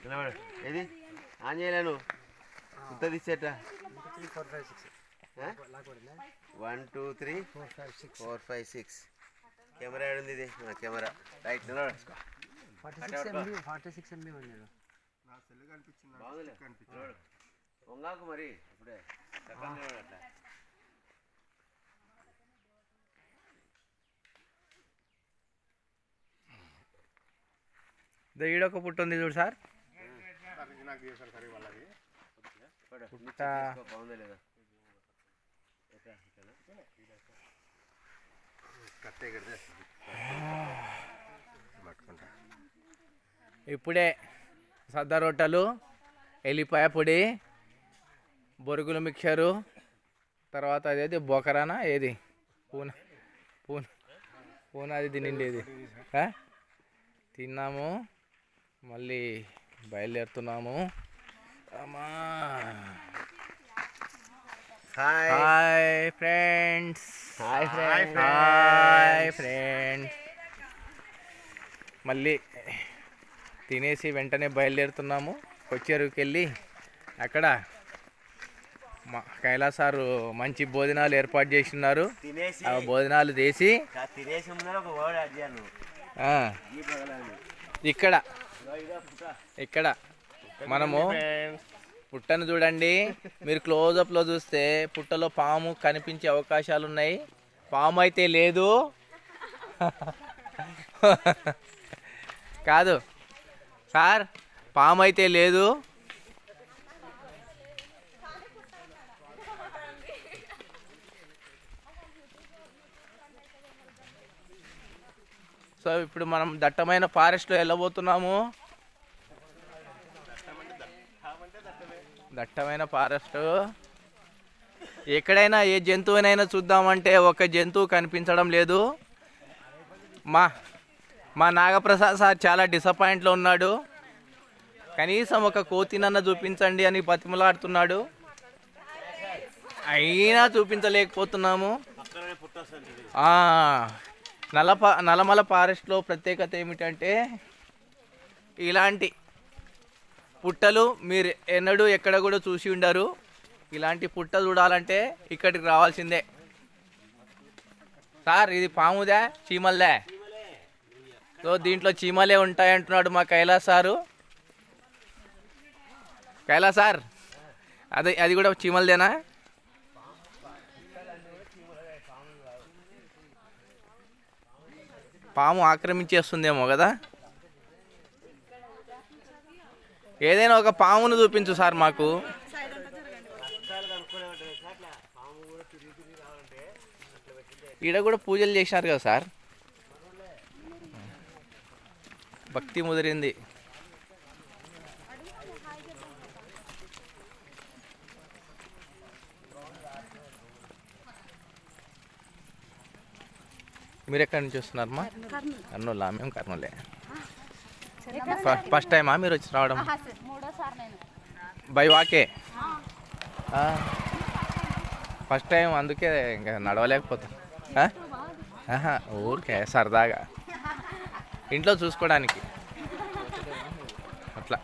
నిలబడు ఏది? ఆన్ చేయలేను ఇంత తీసేట three four five six one two three four five six four five six camera ఏడుంది ఇది కెమెరా రైట్ నిలబడు. ఫార్టీ సిక్స్ ఎంబీ ఉన్నాడు బాగుందిలే. నిలబడు. వంగాకు మరి ఇప్పుడే చక్కగా నిలబడు అట్లా ఈడొక పుట్టు ఉంది చూడు సార్. పుట్ట. ఇప్పుడే సద్ద రొట్టెలు ఎల్లిపాయ పొడి బొరుగులు మిక్చరు తర్వాత అదేది బొకరానా ఏది? పూన పూన పూన అది తినిండేది తిన్నాము. మళ్ళీ బయలుదేరుతున్నాము. అమ్మా hi. Hi friends. Hi friends. Hi friends. మళ్ళీ తినేసి వెంటనే బయలుదేరుతున్నాము. కొచ్చేరుకి వెళ్ళి అక్కడ మా కైలాసారు మంచి భోజనాలు ఏర్పాటు చేసినారు. ఆ భోజనాలు చేసి ఇక్కడ ఇక్కడ మనము పుట్టను చూడండి. మీరు క్లోజప్లో చూస్తే పుట్టలో పాము కనిపించే అవకాశాలు ఉన్నాయి పాము అయితే లేదు. కాదు. సార్ పాము అయితే లేదు. సో ఇప్పుడు మనం దట్టమైన ఫారెస్ట్లో వెళ్ళబోతున్నాము. దట్టమైన ఫారెస్ట్. ఎక్కడైనా ఏ జంతువునైనా చూద్దామంటే ఒక జంతువు కనిపించడం లేదు. మా మా నాగప్రసాద్ సార్ చాలా డిసప్పాయింట్లో ఉన్నాడు. కనీసం ఒక కోతినన్న చూపించండి అని బతిమలాడుతున్నాడు. అయినా చూపించలేకపోతున్నాము. నలప నలమల ఫారెస్ట్లో ప్రత్యేకత ఏమిటంటే ఇలాంటి పుట్టలు మీరు ఎన్నడూ ఎక్కడ కూడా చూసి ఉండరు. ఇలాంటి పుట్ట చూడాలంటే ఇక్కడికి రావాల్సిందే. సార్ ఇది పాముదా చీమల్దే? సో దీంట్లో చీమలే ఉంటాయంటున్నాడు మా కైలాస్ సారు. కైలాస్ సార్ అది అది కూడా చీమలదేనా? పాము ఆక్రమించేస్తుందేమో కదా? ఏదైనా ఒక పామును చూపించు సార్ మాకు. ఈడ కూడా పూజలు చేశారు కదా సార్? భక్తి ముదిరింది. మీరు ఎక్కడి నుంచి వస్తున్నారమ్మా? కర్నూలా. మేము కర్నూలే. ఫస్ట్ టైమా మీరు వచ్చి రావడం? బై వాకే. ఫస్ట్ టైం అందుకే ఇంకా నడవలేకపోతా ఊరికే సరదాగా. ఇంట్లో చూసుకోవడానికి. అట్లా.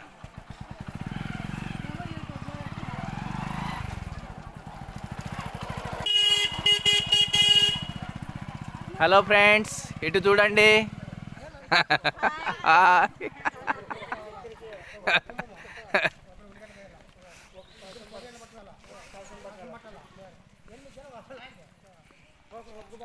హలో ఫ్రెండ్స్ ఇటు చూడండి.